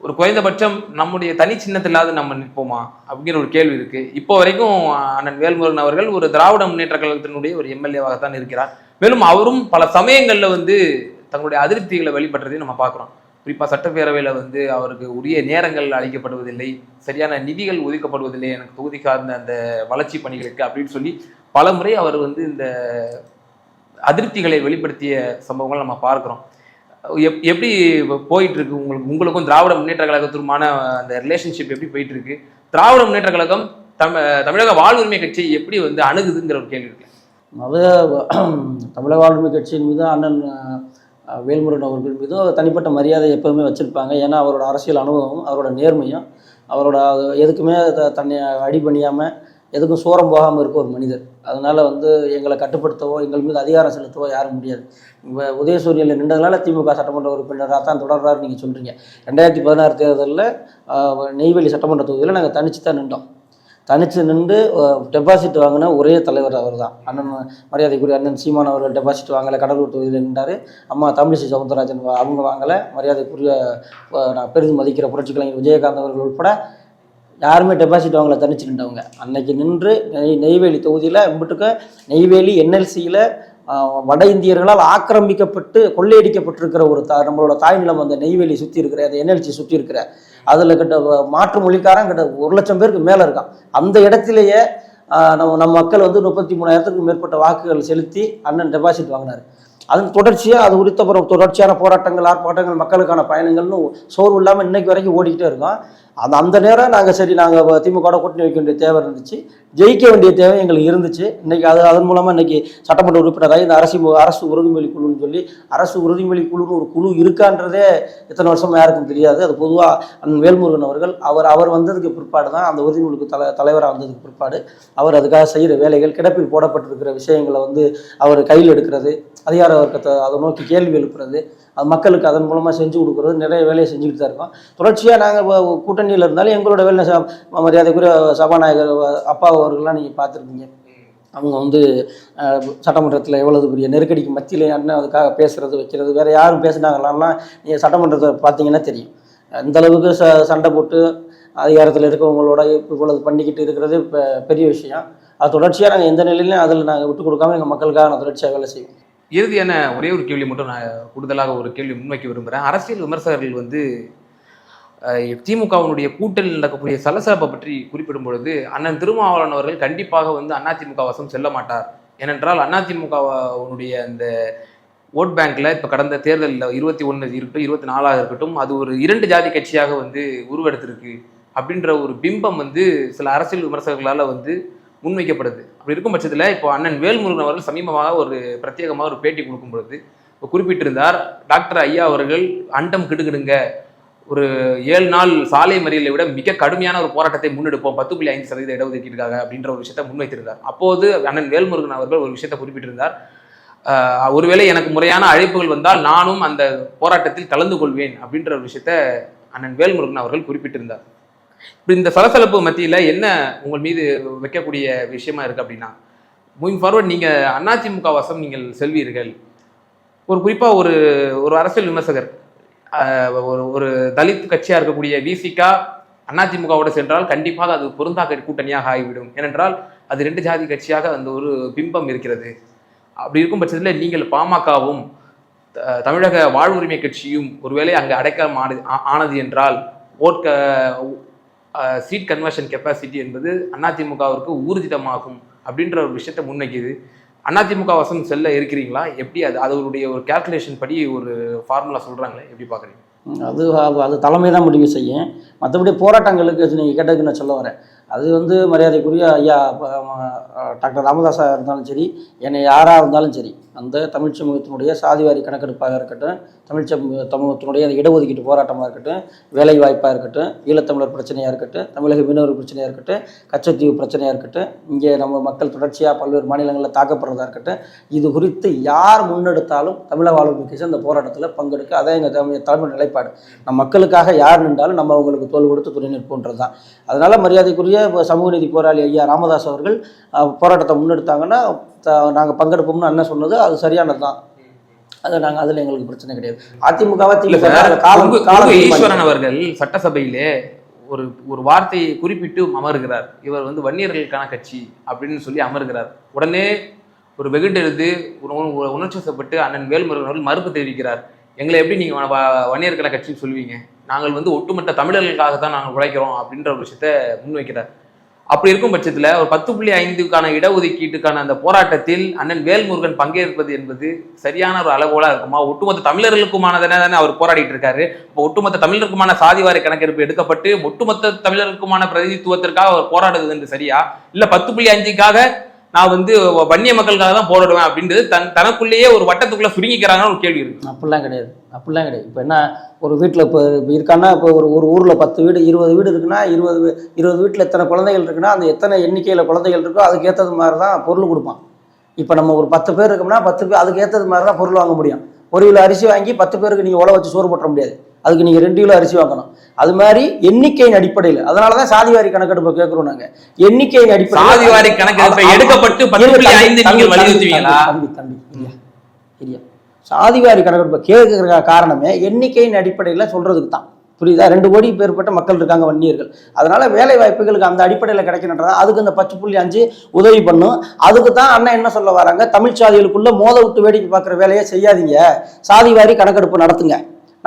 ஒரு குறைந்தபட்சம் நம்முடைய தனி சின்னத்தில்லாது நம்ம நிற்போமா அப்படிங்கிற ஒரு கேள்வி இருக்கு. இப்போ வரைக்கும் அண்ணன் வேல்முருகன் அவர்கள் ஒரு திராவிட முன்னேற்ற கழகத்தினுடைய ஒரு எம்எல்ஏவாகத்தான் இருக்கிறார். மேலும் அவரும் பல சமயங்களில் வந்து தங்களுடைய அதிருப்திகளை வெளிப்படுறதையும் நம்ம பார்க்குறோம். குறிப்பாக சட்டப்பேரவையில் வந்து அவருக்கு உரிய நேரங்கள் அளிக்கப்படுவதில்லை சரியான நிதிகள் ஒதுக்கப்படுவதில்லை எனக்கு தொகுதி சார்ந்த அந்த வளர்ச்சி பணிகளுக்கு அப்படின்னு சொல்லி பல முறை அவர் வந்து இந்த அதிருப்திகளை வெளிப்படுத்திய சம்பவங்கள் நம்ம பார்க்குறோம். எப் எப்படி போயிட்டு இருக்கு உங்களுக்கு? உங்களுக்கும் திராவிட முன்னேற்ற கழகத்துமான அந்த ரிலேஷன்ஷிப் எப்படி போயிட்டு இருக்கு திராவிட முன்னேற்ற கழகம் தமிழ் தமிழக வாழ்வுரிமை கட்சி எப்படி வந்து அணுகுதுங்கிற ஒரு கேள்வி இருக்கு. அது தமிழக வாழ்வுரிமை கட்சியின் மீது அண்ணன் வேல்முருகன் அவர்கள் மீது தனிப்பட்ட மரியாதை எப்பவுமே வச்சுருப்பாங்க. ஏன்னா அவரோட அரசியல் அனுபவம் அவரோட நேர்மையும் அவரோட எதுக்குமே த- தன்னை அடிபணியாமல் எதுக்கும் சோரம் போகாமல் இருக்க ஒரு மனிதர். அதனால் வந்து எங்களை கட்டுப்படுத்தவோ எங்கள் மீது அதிகாரம் செலுத்தவோ யாரும் முடியாது. இப்போ உதயசூரியனில் நின்றதுனால திமுக சட்டமன்ற உறுப்பினராக தான் தொடர்றாரு நீங்கள் சொல்கிறீங்க ரெண்டாயிரத்தி பதினாறு தேர்தலில் நெய்வேலி சட்டமன்ற தொகுதியில் நாங்கள் தனித்து தான் நின்றோம். தனித்து நின்று டெபாசிட் வாங்கின ஒரே தலைவர் அவர் தான் அண்ணன் மரியாதைக்குரிய அண்ணன் சீமான் அவர்கள் டெபாசிட் வாங்கலை கடலூர் தொகுதியில் நின்றார். அம்மா தமிழிசை சவுந்தரராஜன் அவங்க வாங்கலை. மரியாதைக்குரிய நான் பெரிதும் மதிக்கிற புரட்சி கலைஞர் விஜயகாந்த் அவர்கள் உட்பட யாருமே டெபாசிட் வாங்கல தனிச்சு நின்றவங்க அன்னைக்கு நின்று நெய் நெய்வேலி தொகுதியில் இம்பிட்டுக்கு நெய்வேலி என்எல்சியில் வட இந்தியர்களால் ஆக்கிரமிக்கப்பட்டு கொள்ளையடிக்கப்பட்டிருக்கிற ஒரு தா நம்மளோட தாய் நிலம் அந்த நெய்வேலி சுற்றி இருக்கிற அந்த என்எல்சி சுற்றி இருக்கிற அதில் கிட்ட மாற்று மொழிக்காரன் கிட்ட ஒரு லட்சம் பேருக்கு மேலே இருக்கான். அந்த இடத்திலேயே நம்ம நம்ம மக்கள் வந்து முப்பத்தி மூணாயிரத்துக்கும் மேற்பட்ட வாக்குகள் செலுத்தி அண்ணன் டெபாசிட் வாங்கினார். அதன் தொடர்ச்சியாக அது குறித்த தொடர்ச்சியான போராட்டங்கள் ஆர்ப்பாட்டங்கள் மக்களுக்கான பயணங்கள்னு சோர்வு இல்லாமல் இன்னைக்கு வரைக்கும் ஓடிக்கிட்டே இருக்கோம். அந்த அந்த நேரம் நாங்கள் சரி நாங்கள் திமுக கூட்டணி வைக்க வேண்டிய தேவை இருந்துச்சு. ஜெயிக்க வேண்டிய தேவை எங்களுக்கு இருந்துச்சு. இன்னைக்கு அது அதன் மூலமாக இன்னைக்கு சட்டமன்ற உறுப்பினராக இந்த அரசு அரசு உறுதிமொழி குழுன்னு சொல்லி அரசு உறுதிமொழி குழுன்னு ஒரு குழு இருக்கான்றதே இத்தனை வருஷமா யாருக்கும் தெரியாது. அது பொதுவாக அண்ணன் வேல்முருகன் அவர்கள் அவர் அவர் வந்ததுக்கு பிற்பாடு தான் அந்த உறுதிமொழிக்கு தலை தலைவராக வந்ததுக்கு பிற்பாடு அவர் அதுக்காக செய்கிற வேலைகள் கிடப்பில் போடப்பட்டிருக்கிற விஷயங்களை வந்து அவர் கையில் எடுக்கிறது அதிகார வர்க்கத்தை அதை நோக்கி கேள்வி எழுப்புறது அது மக்களுக்கு அதன் மூலமாக செஞ்சு கொடுக்குறது நிறைய வேலையை செஞ்சுக்கிட்டு தான் இருக்கோம். தொடர்ச்சியாக நாங்கள் கூட்டணியில் இருந்தாலும் எங்களோட வேலை மரியாதைக்குரிய சபாநாயகர் அப்பா அவர்கள்லாம் நீங்கள் பார்த்துருப்பீங்க. அவங்க வந்து சட்டமன்றத்தில் எவ்வளவு பெரிய நெருக்கடிக்கு மத்தியில் அண்ணன் அதுக்காக பேசுறது வைக்கிறது வேற யாரும் பேசுனாங்களாம்னா நீங்கள் சட்டமன்றத்தை பார்த்தீங்கன்னா தெரியும். அந்த அளவுக்கு ச சண்டை போட்டு அதிகாரத்தில் இருக்கவங்களோட இவ்வளவு பண்ணிக்கிட்டு இருக்கிறது பெ- பெரிய விஷயம். அது தொடர்ச்சியாக நாங்கள் எந்த நிலையிலையும் அதில் நாங்கள் விட்டு கொடுக்காம எங்கள் மக்களுக்காக நான் தொடர்ச்சியாக வேலை செய்வோம். இறுதியான ஒரே ஒரு கேள்வி மட்டும் நான் கூடுதலாக ஒரு கேள்வி முன்வைக்க விரும்புகிறேன் அரசியல் விமர்சகர்கள் வந்து திமுகவினுடைய கூட்டணியில் நடக்கக்கூடிய சலசலப்பை பற்றி குறிப்பிடும் பொழுது அண்ணன் திருமாவளவன் அவர்கள் கண்டிப்பாக வந்து அதிமுக வசம் செல்ல மாட்டார். ஏனென்றால் அதிமுகவுடைய அந்த ஓட் பேங்க்ல இப்போ கடந்த தேர்தலில் இருபத்தி ஒன்று இருக்கட்டும் இருபத்தி நாலாக இருக்கட்டும் அது ஒரு இரண்டு ஜாதி கட்சியாக வந்து உருவெடுத்திருக்கு. அப்படின்ற ஒரு பிம்பம் வந்து சில அரசியல் விமர்சகர்களால் வந்து முன்வைக்கப்படுது. அப்படி இருக்கும் பட்சத்தில் இப்போ அண்ணன் வேல்முருகன் அவர்கள் சமீபமாக ஒரு பிரத்யேகமாக ஒரு பேட்டி கொடுக்கும் பொழுது இப்போ குறிப்பிட்டிருந்தார் டாக்டர் ஐயா அவர்கள் அண்டம் கிடுகிடுங்க ஒரு ஏழு நாள் சாலை மறியலை விட மிக கடுமையான ஒரு போராட்டத்தை முன்னெடுப்போம் பத்து புள்ளி ஐந்து சதவீத இடஒதுக்கீடுக்காக அப்படின்ற ஒரு விஷயத்தை முன்வைத்திருந்தார். அப்போது அண்ணன் வேல்முருகன் அவர்கள் ஒரு விஷயத்தை குறிப்பிட்டிருந்தார். ஒருவேளை எனக்கு முறையான அழைப்புகள் வந்தால் நானும் அந்த போராட்டத்தில் கலந்து கொள்வேன் அப்படின்ற ஒரு விஷயத்த அண்ணன் வேல்முருகன் அவர்கள் குறிப்பிட்டிருந்தார். இப்படி இந்த சலசலப்பு மத்தியில் என்ன உங்கள் மீது வைக்கக்கூடிய விஷயமா இருக்குது அப்படின்னா மூவிங் ஃபார்வர்ட் நீங்கள் அதிமுக வசம் நீங்கள் செல்வீர்கள். ஒரு குறிப்பாக ஒரு ஒரு அரசியல் விமர்சகர் ஒரு ஒரு தலித் கட்சியாக இருக்கக்கூடிய விசிகா அதிமுகவோட சென்றால் கண்டிப்பாக அது பொருந்தா கூட்டணியாக ஆகிவிடும். ஏனென்றால் அது ரெண்டு ஜாதி கட்சியாக அந்த ஒரு பிம்பம் இருக்கிறது. அப்படி இருக்கும் பட்சத்தில் நீங்கள் பாமகவும் த- தமிழக வாழ்வுரிமை கட்சியும் ஒருவேளை அங்கே அடைக்கலம் ஆனது ஆ- ஆனது என்றால் ஓட்க சீட் கன்வர்ஷன் கெப்பாசிட்டி என்பது அதிமுகவிற்கு ஊர்ஜிதமாகும் அப்படின்ற ஒரு விஷயத்தை முன்வைக்குது. அதிமுக வசம் செல்ல இருக்கிறீங்களா? எப்படி அது அதனுடைய ஒரு கால்குலேஷன் படி ஒரு ஃபார்முலா சொல்றாங்களே? எப்படி பார்க்குறீங்க? அது அது- அது தலைமை தான் முடிவு செய்யும். மற்றபடி போராட்டங்களுக்கு நீங்கள் கேட்டதுக்கு நான் சொல்ல வரேன். அது வந்து மரியாதைக்குரிய ஐயா டாக்டர் ராமதாஸா இருந்தாலும் சரி என்னை யாராக இருந்தாலும் சரி அந்த தமிழ் சமூகத்தினுடைய சாதிவாரி கணக்கெடுப்பாக இருக்கட்டும் தமிழ் சமூக சமூகத்தினுடைய அந்த இடஒதுக்கீட்டு போராட்டமாக இருக்கட்டும் வேலை வாய்ப்பாக இருக்கட்டும் ஈழத்தமிழர் பிரச்சனையாக இருக்கட்டும் தமிழக மீனவர் பிரச்சனையாக இருக்கட்டும் கச்சத்தீவு பிரச்சனையாக இருக்கட்டும் இங்கே நம்ம மக்கள் தொடர்ச்சியாக பல்வேறு மாநிலங்களில் தாக்கப்படுறதா இருக்கட்டும் இது குறித்து யார் முன்னெடுத்தாலும் தமிழக வாழ்வு கட்சி அந்த போராட்டத்தில் பங்கெடுக்க அதான் எங்கள் தலைமை தலைமை நிலைப்பாடு. நம்ம மக்களுக்காக யார் நின்றாலும் நம்ம அவங்களுக்கு தோல் கொடுத்து துணை நிற்போன்றது தான் அதனால் மரியாதைக்குரிய சமூக நீதி போராளி ஐயா ராமதாஸ் அவர்கள் போராட்டத்தை முன்னெடுத்தாங்கன்னா நாங்கள் பங்கெடுப்போம்னு அண்ணன் சொன்னது அது சரியானது தான். அது நாங்கள் அதில் எங்களுக்கு பிரச்சனை கிடையாது. அதிமுகவை திமுக. ஈஸ்வரன் அவர்கள் சட்டசபையிலே ஒரு ஒரு வார்த்தையை குறிப்பிட்டு அமர்கிறார். இவர் வந்து வன்னியர்களுக்கான கட்சி அப்படின்னு சொல்லி அமர்கிறார். உடனே ஒரு வெகுண்டெழுது உணர்ச்சிவசப்பட்டு அண்ணன் வேல்முருகன் அவர்கள் மறுப்பு தெரிவிக்கிறார். எங்களை எப்படி நீங்கள் வ- வ- கட்சின்னு சொல்லுவீங்க? நாங்கள் வந்து ஒட்டுமொத்த தமிழர்களுக்காக தான் நாங்கள் உழைக்கிறோம் அப்படின்ற ஒரு விஷயத்த முன்வைக்கிறார். அப்படி இருக்கும் பட்சத்தில் ஒரு பத்து புள்ளி ஐந்துக்கான இடஒதுக்கீட்டுக்கான அந்த போராட்டத்தில் அண்ணன் வேல்முருகன் பங்கேற்பது என்பது சரியான ஒரு அளவோலாக இருக்குமா? ஒட்டுமொத்த தமிழர்களுக்குமானதானே தானே அவர் போராடிட்டு இருக்காரு. இப்போ ஒட்டுமொத்த தமிழருக்குமான சாதிவாரி கணக்கெடுப்பு எடுக்கப்பட்டு ஒட்டுமொத்த தமிழருக்குமான பிரதிநிதித்துவத்திற்காக அவர் போராடுவது என்று சரியா? இல்லை பத்து புள்ளி அஞ்சுக்காக நான் வந்து வன்னிய மக்களுக்காக தான் போராடுவேன் அப்படின்றது தன் தனக்குள்ளேயே ஒரு வட்டத்துக்குள்ள சுருங்கிக்கிறாங்கன்னு ஒரு கேள்வி இருக்கு. அப்படிலாம் கிடையாது. அப்படிலாம் கிடையாது. இப்போ என்ன ஒரு வீட்டில் இப்போ இருக்கான்னா இப்போ ஒரு ஒரு ஊரில் பத்து வீடு இருபது வீடு இருக்குன்னா இருபது இருபது வீட்டில் எத்தனை குழந்தைகள் இருக்குன்னா அந்த எத்தனை எண்ணிக்கையில் குழந்தைகள் இருக்கோ அதுக்கு ஏற்றது மாதிரி தான் பொருள் கொடுப்பான். இப்போ நம்ம ஒரு பத்து பேர் இருக்கோம்னா பத்து பேர் அதுக்கு ஏற்றது மாதிரி தான் பொருள் வாங்க முடியும். ஒரு கிலோ அரிசி வாங்கி பத்து பேருக்கு நீங்கள் உழ வச்சு சோறு போட்ட முடியாது. அதுக்கு நீங்கள் ரெண்டு கிலோ அரிசி வாங்கணும். அது மாதிரி எண்ணிக்கையின் அடிப்படையில் அதனால தான் சாதிவாரி கணக்கெடுப்பு கேட்குறோம் நாங்கள் எண்ணிக்கையின் அடிப்படையில் கணக்கெடுப்பை அது- எடுக்கப்பட்டு தம்பி, தம்பி, இல்லையா? இல்லையா? சாதிவாரி கணக்கெடுப்பை கேட்குற காரணமே எண்ணிக்கையின் அடிப்படையில் சொல்றதுக்கு தான் புரியுதா? ரெண்டு கோடி பேர்பட்ட மக்கள் இருக்காங்க வன்னியர்கள். அதனால வேலை வாய்ப்புகளுக்கு அந்த அடிப்படையில் கிடைக்கணுன்றதா அதுக்கு இந்த பத்து புள்ளி அஞ்சு உதவி பண்ணும். அதுக்கு தான் அண்ணன் என்ன சொல்ல வராங்க? தமிழ் சாதிகளுக்குள்ள மோத விட்டு வேடிக்கை பார்க்குற வேலையை செய்யாதீங்க. சாதிவாரி கணக்கெடுப்பு நடத்துங்க.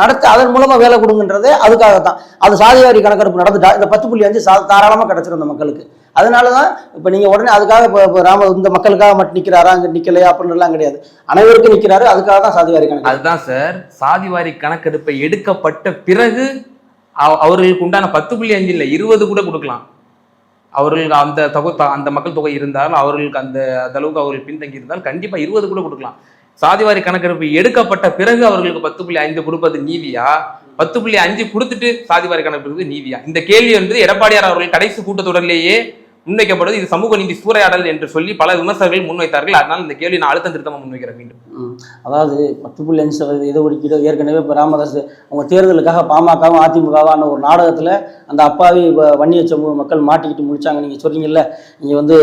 நடத்த அதன் மூலமா வேலை கொடுங்கன்றதே அதுக்காக தான் அது சாதிவாரி கணக்கெடுப்பு நடந்துட்டா இந்த பத்து புள்ளி அஞ்சு சா தாராளமாக கிடைச்சிரும் மக்களுக்கு. அதனால தான் இப்போ நீங்கள் உடனே அதுக்காக இப்போ இப்போ ராம இந்த மக்களுக்காக மட்டும் நிற்கிறாரா அங்கே நிற்கலையா அப்படின்னுலாம் கிடையாது. அனைவருக்கும் நிற்கிறாரு அதுக்காக தான் சாதிவாரி கணக்கு. அதுதான் சார். சாதிவாரி கணக்கெடுப்பை எடுக்கப்பட்ட பிறகு அவர்களுக்கு உண்டான பத்து புள்ளி அஞ்சு இல்லை இருபது கூட கொடுக்கலாம். அவர்களுக்கு அந்த தொகை அந்த மக்கள் தொகை இருந்தால் அவர்களுக்கு அந்த அளவுக்கு அவர்கள் பின்தங்கி இருந்தால் கண்டிப்பாக இருபது கூட கொடுக்கலாம். சாதிவாரி கணக்கெடுப்பு எடுக்கப்பட்ட பிறகு அவர்களுக்கு பத்து புள்ளி ஐந்து கொடுப்பது நீதியா? பத்து புள்ளி அஞ்சு கொடுத்துட்டு சாதிவாரி கணக்கெடுப்பது நீதியா? இந்த கேள்வி வந்து எடப்பாடியார் அவர்கள் கடைசி கூட்டத்தொடரிலேயே முன்வைக்கப்படுவது இது சமூக நீதி சூறையாடல் என்று சொல்லி பல விமர்சகர்கள் முன்வைத்தார்கள். அதனால் இந்த கேள்வி நான் அழுத்தம் திருத்தமாக முன்வைக்கிறேன் மீண்டும். அதாவது பத்து புள்ளி அஞ்சு சதவீத இட ஒதுக்கீடு ஏற்கனவே இப்போ ராமதாஸ் அவங்க தேர்தலுக்காக பாமகவும் அதிமுகவான ஒரு நாடகத்தில் அந்த அப்பாவி வ- வன்னிய சமூக மக்கள் மாட்டிக்கிட்டு முடிச்சாங்க. நீங்கள் சொல்றீங்கல்ல நீங்கள் வந்து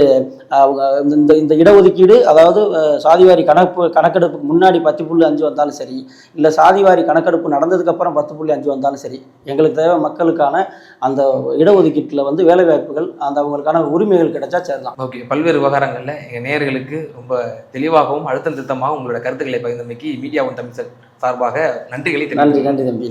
அவங்க இந்த- இந்த இந்த இடஒதுக்கீடு அதாவது சாதிவாரி கணக்கு கணக்கெடுப்புக்கு முன்னாடி பத்து புள்ளி அஞ்சு வந்தாலும் சரி இல்லை சாதிவாரி கணக்கெடுப்பு நடந்ததுக்கப்புறம் பத்து புள்ளி அஞ்சு வந்தாலும் சரி எங்களுக்கு தேவை மக்களுக்கான அந்த இடஒதுக்கீட்டில் வந்து வேலைவாய்ப்புகள் அந்த அவங்களுக்கான உரிமைகள் கிடைச்சா சரிதான் ஓகே பல்வேறு விவகாரங்கள்ல எங்க நேயர்களுக்கு ரொம்ப தெளிவாகவும் அழுத்தம் திருத்தமாகவும் உங்களோட கருத்துக்களை பகிர்ந்தமைக்கு மீடியா ஒன் தமிழ் சார்பாக நன்றிகளை நன்றி நன்றி தம்பி.